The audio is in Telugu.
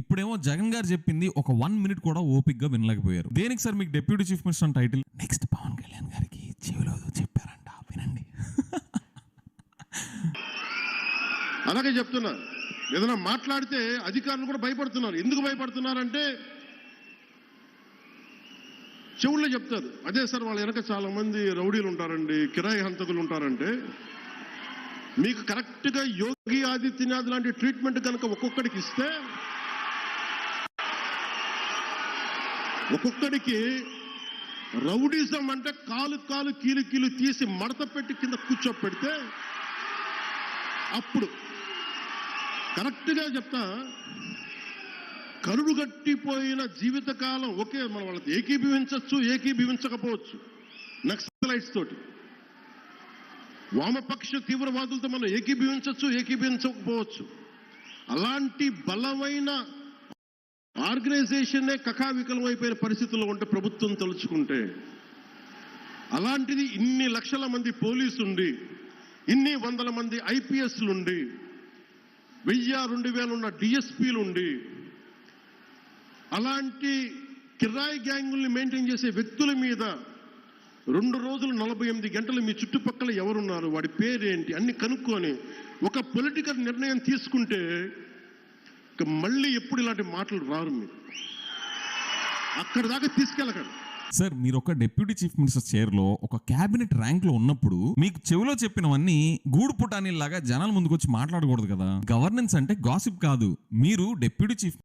ఇప్పుడేమో జగన్ గారు చెప్పింది ఒక వన్ మినిట్ కూడా ఓపిక్గా వినలేకపోయారు. దేనికి సార్ మీకు deputy chief minister title next Pawan Kalyan గారికి చెవిలో చెప్పారంట. వినండి. అలాగే చెప్తున్నారు ఏదైనా మాట్లాడితే అధికారులు కూడా భయపడుతున్నారు. ఎందుకు భయపడుతున్నారంటే చెవుల్లో చెప్తారు. అదే సార్ వాళ్ళ వెనక చాలా మంది రౌడీలు ఉంటారండి కిరాయి హంతకులు ఉంటారంటే మీకు కరెక్ట్గా యోగి ఆదిత్యనాథ్ లాంటి ట్రీట్మెంట్ కనుక ఒక్కొక్కడికి ఇస్తే ఒక్కొక్కడికి రౌడీజం అంటే కాలు కాలు కీలు కీలు తీసి మడత పెట్టి కింద కూర్చోపెడితే అప్పుడు కరెక్ట్గా చెప్తా కరుడుగట్టిపోయిన జీవితకాలం ఓకే మనం వాళ్ళకి ఏకీభవించవచ్చు ఏకీభవించకపోవచ్చు. నక్సలైట్స్ తోటి. వామపక్ష తీవ్రవాదులతో మనం ఏకీభవించవచ్చు ఏకీభవించకపోవచ్చు. అలాంటి బలమైన ఆర్గనైజేషన్నే కకావికలం అయిపోయిన పరిస్థితుల్లో ఉంటే ప్రభుత్వం తలుచుకుంటే అలాంటిది ఇన్ని లక్షల మంది పోలీసు ఉండి ఇన్ని వందల మంది ఐపీఎస్లు ఉండి వెయ్యి రెండు వేలు ఉన్న డిఎస్పీలు ఉండి అలాంటి కిరాయి గ్యాంగుల్ని మెయింటైన్ చేసే వ్యక్తుల మీద రెండు రోజులు నలభై ఎనిమిది గంటలు మీ చుట్టుపక్కల ఎవరున్నారు? వాడి పేరేంటి? అన్ని కనుక్కొని ఒక పొలిటికల్ నిర్ణయం తీసుకుంటే మళ్ళీ ఎప్పుడు ఇలాంటి మాటలు రారు మీరు. అక్కడి దాకా తీసుకెళ్ళకండి. సార్ మీరు ఒక డిప్యూటీ చీఫ్ మినిస్టర్ చైర్లో ఒక క్యాబినెట్ ర్యాంక్లో ఉన్నప్పుడు మీకు చెవిలో చెప్పినవన్నీ గూడు పుటానీ లాగా జనాల ముందుకు వచ్చి మాట్లాడకూడదు కదా. గవర్నెన్స్ అంటే గాసిప్ కాదు. మీరు డిప్యూటీ చీఫ్